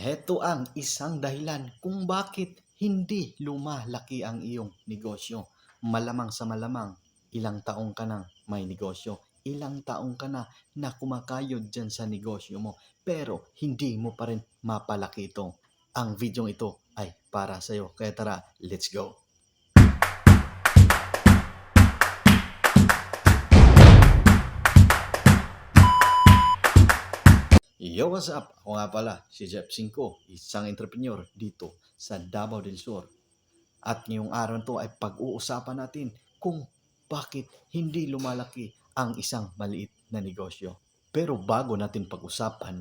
Heto ang isang dahilan kung bakit hindi lumalaki ang iyong negosyo. Malamang sa malamang, ilang taong ka nang may negosyo. Ilang taong ka na na kumakayod dyan sa negosyo mo. Pero hindi mo pa rin mapalaki ito. Ang video ito ay para sa'yo. Kaya tara, let's go. Yo, what's up? Ako nga pala, si Jeff Cinco, isang entrepreneur dito sa Davao del Sur. At ngayong araw to ay pag-uusapan natin kung bakit hindi lumalaki ang isang maliit na negosyo. Pero bago natin pag-usapan,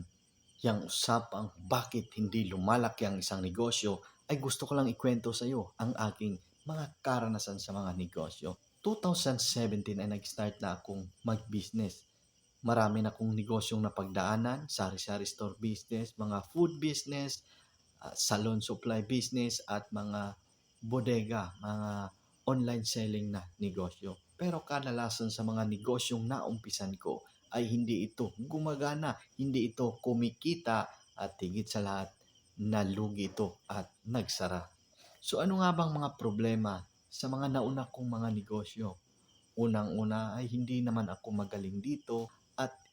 yung usapang bakit hindi lumalaki ang isang negosyo, ay gusto ko lang ikwento sa iyo ang aking mga karanasan sa mga negosyo. 2017 ay nag-start na akong mag-business marami na akong negosyong napagdaanan, sari-sari store business, mga food business, uh, salon supply business, at mga bodega, mga online selling na negosyo. Pero kadalasan sa mga negosyong naumpisan ko ay hindi ito gumagana, hindi ito kumikita at higit sa lahat nalugi ito at nagsara. So ano nga bang mga problema sa mga nauna kong mga negosyo? Unang-una ay hindi naman ako magaling dito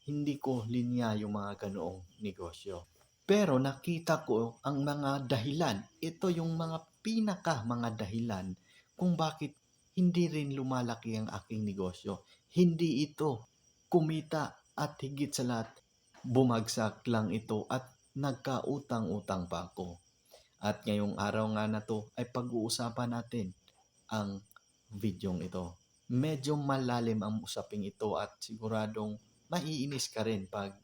hindi ko linya yung mga ganoong negosyo. Pero nakita ko ang mga dahilan. Ito yung mga pinaka mga dahilan kung bakit hindi rin lumalaki ang aking negosyo. Hindi ito kumita at higit sa lahat bumagsak lang ito at nagkautang-utang pa ako. At ngayong araw nga na to ay pag-uusapan natin ang videong ito. Medyo malalim ang usaping ito at siguradong maiinis ka rin pag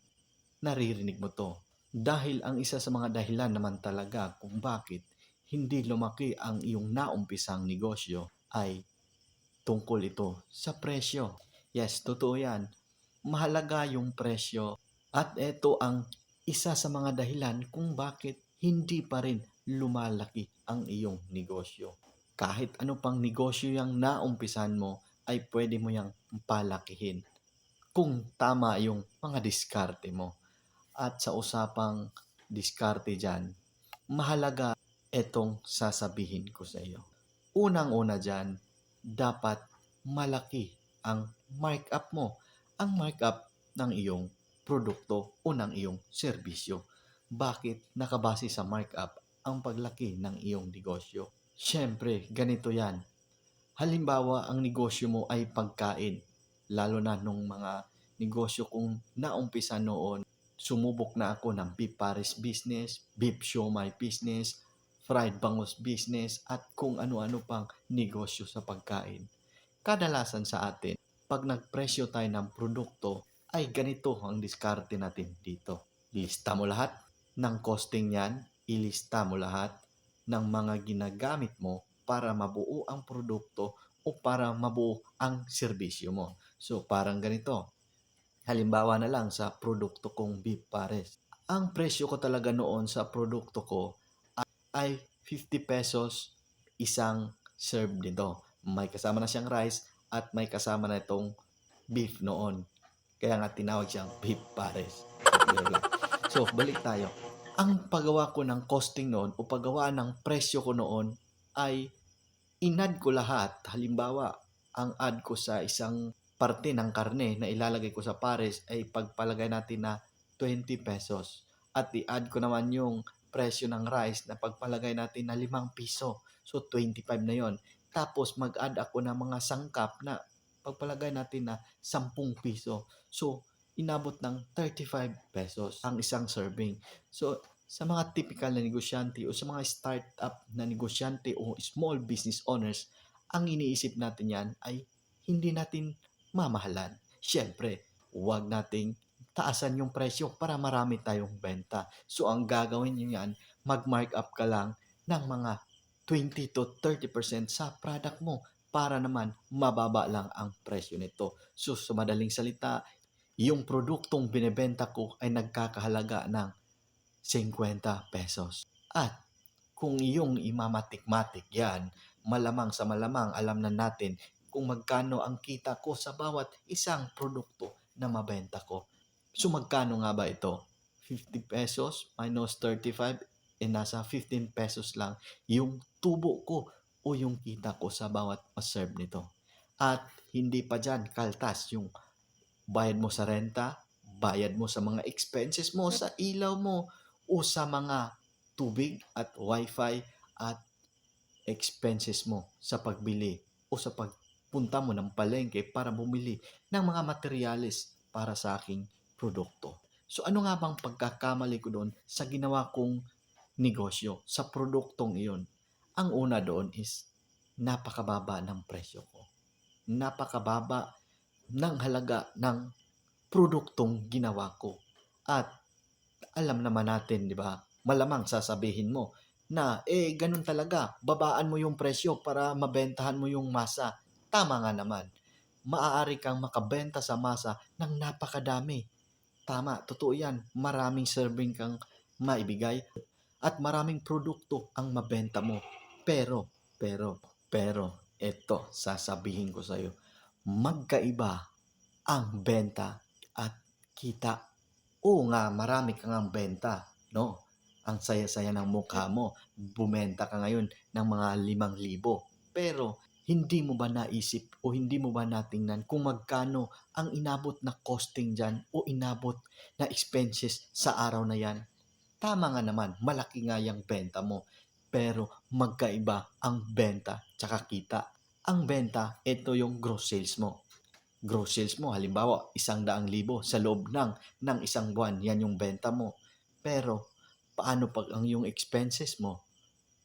naririnig mo to. Dahil ang isa sa mga dahilan naman talaga kung bakit hindi lumaki ang iyong naumpisang negosyo ay tungkol ito sa presyo. Yes, totoo yan. Mahalaga yung presyo at ito ang isa sa mga dahilan kung bakit hindi pa rin lumalaki ang iyong negosyo. Kahit ano pang negosyo yung naumpisan mo ay pwede mo yung palakihin kung tama yung mga diskarte mo. At sa usapang diskarte dyan, mahalaga etong sasabihin ko sa iyo. Unang-una dyan, dapat malaki ang markup mo. Ang markup ng iyong produkto o ng iyong serbisyo. Bakit nakabase sa markup ang paglaki ng iyong negosyo? Siyempre, ganito yan. Halimbawa, ang negosyo mo ay pagkain lalo na nung mga negosyo kong naumpisa noon, sumubok na ako ng beef pares business, beef siomay business, fried bangus business, at kung ano-ano pang negosyo sa pagkain. Kadalasan sa atin, pag nagpresyo tayo ng produkto, ay ganito ang diskarte natin dito. Lista mo lahat ng costing yan, ilista mo lahat ng mga ginagamit mo para mabuo ang produkto o para mabuo ang serbisyo mo. So, parang ganito. Halimbawa na lang sa produkto kong beef pares. Ang presyo ko talaga noon sa produkto ko ay 50 pesos isang serve nito. May kasama na siyang rice at may kasama na itong beef noon. Kaya nga tinawag siyang beef pares. So, balik tayo. Ang paggawa ko ng costing noon o paggawa ng presyo ko noon ay inad ko lahat. Halimbawa, ang add ko sa isang parte ng karne na ilalagay ko sa pares ay pagpalagay natin na 20 pesos. At i-add ko naman yung presyo ng rice na pagpalagay natin na 5 piso. So, 25 na yon. Tapos, mag-add ako ng mga sangkap na pagpalagay natin na 10 piso. So, inabot ng 35 pesos ang isang serving. So, sa mga typical na negosyante o sa mga startup na negosyante o small business owners, ang iniisip natin yan ay hindi natin mamahalan. Siyempre, huwag nating taasan yung presyo para marami tayong benta. So, ang gagawin nyo yan, mag-mark up ka lang ng mga 20 to 30% sa product mo para naman mababa lang ang presyo nito. So, sa madaling salita, yung produktong binebenta ko ay nagkakahalaga ng 50 pesos. At kung iyong imamatik-matik yan, malamang sa malamang alam na natin kung magkano ang kita ko sa bawat isang produkto na mabenta ko. So magkano nga ba ito? 50 pesos minus 35 eh nasa 15 pesos lang yung tubo ko o yung kita ko sa bawat ma-serve nito. At hindi pa dyan kaltas yung bayad mo sa renta, bayad mo sa mga expenses mo, sa ilaw mo, o sa mga tubig at wifi at expenses mo sa pagbili o sa pagpunta mo ng palengke para bumili ng mga materyales para sa aking produkto. So ano nga bang pagkakamali ko doon sa ginawa kong negosyo, sa produktong iyon? Ang una doon is napakababa ng presyo ko. Napakababa ng halaga ng produktong ginawa ko. At alam naman natin, di ba? Malamang sasabihin mo na, eh, ganun talaga. Babaan mo yung presyo para mabentahan mo yung masa. Tama nga naman. Maaari kang makabenta sa masa ng napakadami. Tama, totoo yan. Maraming serving kang maibigay at maraming produkto ang mabenta mo. Pero, pero, pero, eto, sasabihin ko sa'yo, magkaiba ang benta at kita. Oo nga, marami kang ang benta, no? Ang saya-saya ng mukha mo. Bumenta ka ngayon ng mga limang libo. Pero, hindi mo ba naisip o hindi mo ba natingnan kung magkano ang inabot na costing dyan o inabot na expenses sa araw na yan? Tama nga naman, malaki nga yung benta mo. Pero magkaiba ang benta tsaka kita. Ang benta, ito yung gross sales mo. Gross sales mo, halimbawa, isang daang libo sa loob ng, ng isang buwan, yan yung benta mo. Pero, paano pag ang yung expenses mo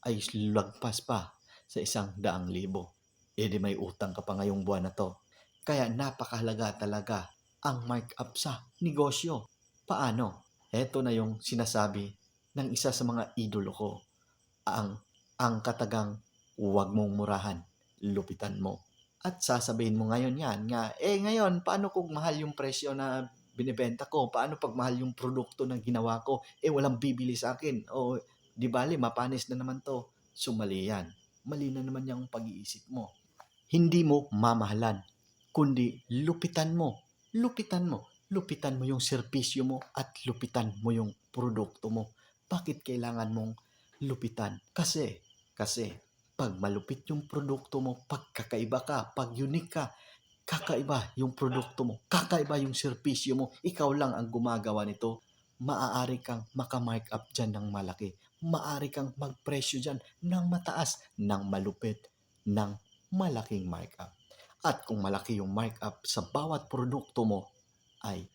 ay lagpas pa sa isang daang libo? E di may utang ka pa ngayong buwan na to. Kaya napakahalaga talaga ang markup sa negosyo. Paano? Ito na yung sinasabi ng isa sa mga idolo ko. Ang, ang katagang huwag mong murahan, lupitan mo. At sasabihin mo ngayon yan nga, eh ngayon, paano kung mahal yung presyo na binibenta ko? Paano pag mahal yung produkto na ginawa ko? Eh walang bibili sa akin. O di bali, mapanis na naman to. So mali yan. Mali na naman yung pag-iisip mo. Hindi mo mamahalan, kundi lupitan mo. Lupitan mo. Lupitan mo yung serbisyo mo at lupitan mo yung produkto mo. Bakit kailangan mong lupitan? Kasi, kasi, pag malupit yung produkto mo, pag kakaiba ka, pag unique ka, kakaiba yung produkto mo, kakaiba yung serbisyo mo, ikaw lang ang gumagawa nito, maaari kang makamark up dyan ng malaki. Maaari kang magpresyo dyan ng mataas, ng malupit, ng malaking markup. At kung malaki yung markup sa bawat produkto mo, ay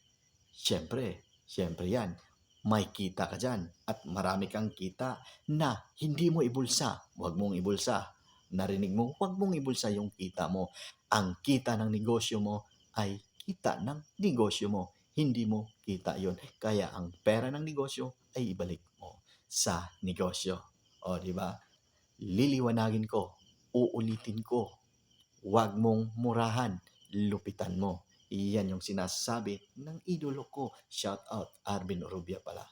syempre, syempre yan, may kita ka dyan at marami kang kita na hindi mo ibulsa. Huwag mong ibulsa. Narinig mo, huwag mong ibulsa yung kita mo. Ang kita ng negosyo mo ay kita ng negosyo mo. Hindi mo kita yon. Kaya ang pera ng negosyo ay ibalik mo sa negosyo. O, di ba? Liliwanagin ko, uulitin ko. Huwag mong murahan, lupitan mo. Iyan yung sinasabi ng idolo ko. Shout out, Arvin Orubia pala.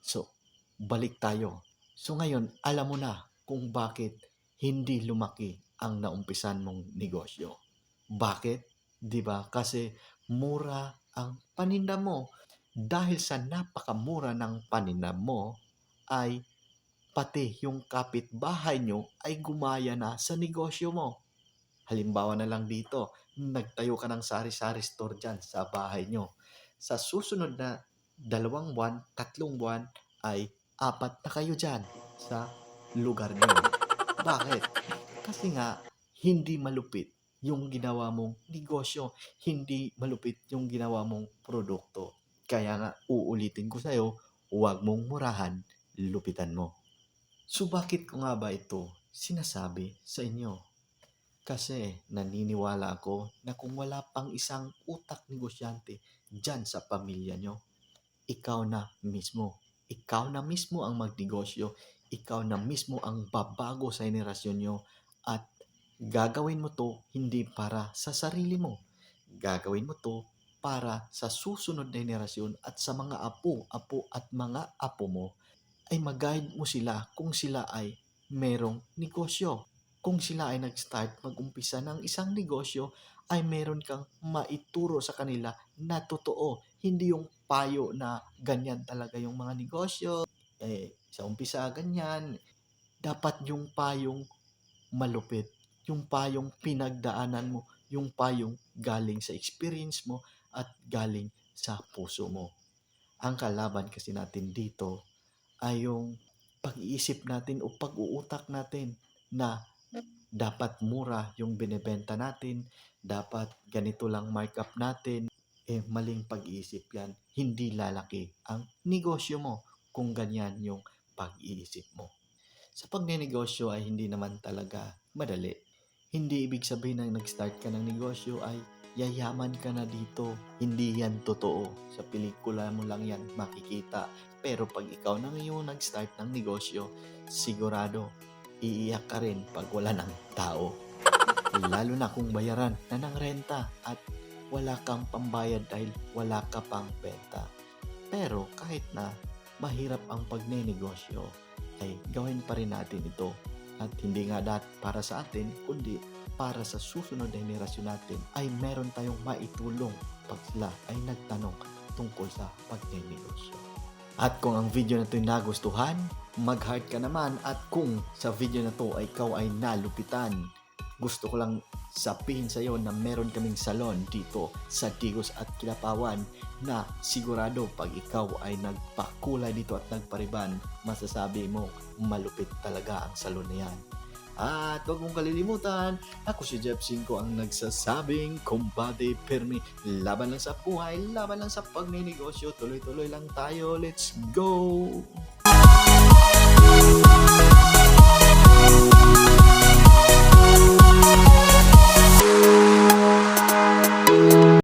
So, balik tayo. So ngayon, alam mo na kung bakit hindi lumaki ang naumpisan mong negosyo. Bakit? 'Di ba? Kasi mura ang paninda mo. Dahil sa napakamura ng paninda mo, ay pati yung kapitbahay nyo ay gumaya na sa negosyo mo. Halimbawa na lang dito, nagtayo ka ng sari-sari store dyan sa bahay nyo. Sa susunod na dalawang buwan, tatlong buwan, ay apat na kayo dyan sa lugar nyo. Bakit? Kasi nga, hindi malupit yung ginawa mong negosyo, hindi malupit yung ginawa mong produkto. Kaya nga, uulitin ko sa'yo, huwag mong murahan, lupitan mo. So bakit ko nga ba ito sinasabi sa inyo? Kasi naniniwala ako na kung wala pang isang utak negosyante dyan sa pamilya nyo, ikaw na mismo. Ikaw na mismo ang magnegosyo. Ikaw na mismo ang babago sa henerasyon nyo at gagawin mo to hindi para sa sarili mo. Gagawin mo to para sa susunod na henerasyon at sa mga apo, apo at mga apo mo ay mag-guide mo sila kung sila ay merong negosyo. kung sila ay nag-start mag-umpisa ng isang negosyo, ay meron kang maituro sa kanila na totoo. Hindi yung payo na ganyan talaga yung mga negosyo. Eh, sa umpisa, ganyan. Dapat yung payong malupit. Yung payong pinagdaanan mo. Yung payong galing sa experience mo at galing sa puso mo. Ang kalaban kasi natin dito ay yung pag-iisip natin o pag-uutak natin na dapat mura yung binebenta natin, dapat ganito lang markup natin, eh maling pag-iisip yan. Hindi lalaki ang negosyo mo kung ganyan yung pag-iisip mo. Sa pagnenegosyo ay hindi naman talaga madali. Hindi ibig sabihin na nag-start ka ng negosyo ay yayaman ka na dito. Hindi yan totoo. Sa pelikula mo lang yan makikita. Pero pag ikaw na ngayon nag-start ng negosyo, sigurado iiyak ka rin pag wala ng tao. Lalo na kung bayaran na ng renta at wala kang pambayad dahil wala ka pang benta. Pero kahit na mahirap ang pagnenegosyo, ay gawin pa rin natin ito. At hindi nga dat para sa atin, kundi para sa susunod na henerasyon natin ay meron tayong maitulong pag sila ay nagtanong tungkol sa pagnenegosyo. At kung ang video na ito ay nagustuhan, mag-heart ka naman at kung sa video na to ay ikaw ay nalupitan, gusto ko lang sabihin sa iyo na meron kaming salon dito sa Digos at Kilapawan na sigurado pag ikaw ay nagpakulay dito at nagpariban, masasabi mo malupit talaga ang salon na yan. At huwag mong kalilimutan, ako si Jeff Cinco ang nagsasabing kumbade permi, laban lang sa buhay, laban lang sa pagninegosyo, tuloy-tuloy lang tayo, let's go!